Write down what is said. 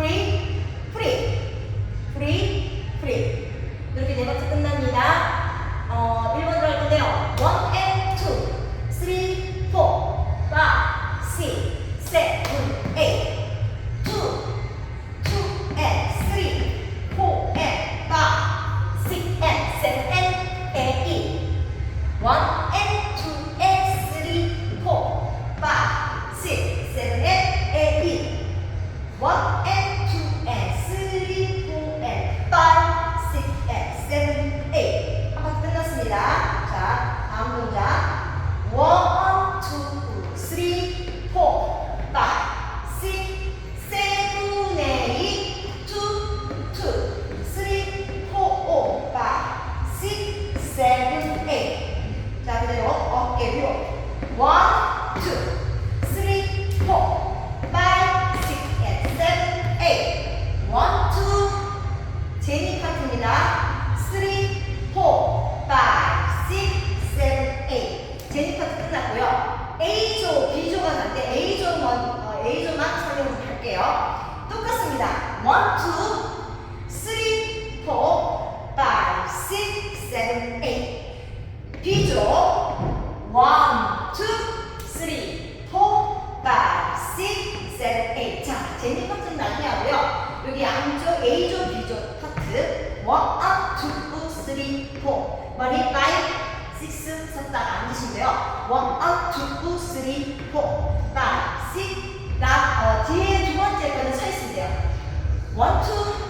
three, One, two, three, four, five, six, seven, eight. 비죠? One, two, three, four, five, six, seven, eight. 자, 재미 컨셉 나누냐고요? 여기 양쪽 A조, B조 파트. One, up, two, three, four. 머리 five, six 섰다가 앉으시고요. One, up, two, three, four, five, six. 나 어, 뒤에 두 번째 거는 서 있으면 돼요. One, two,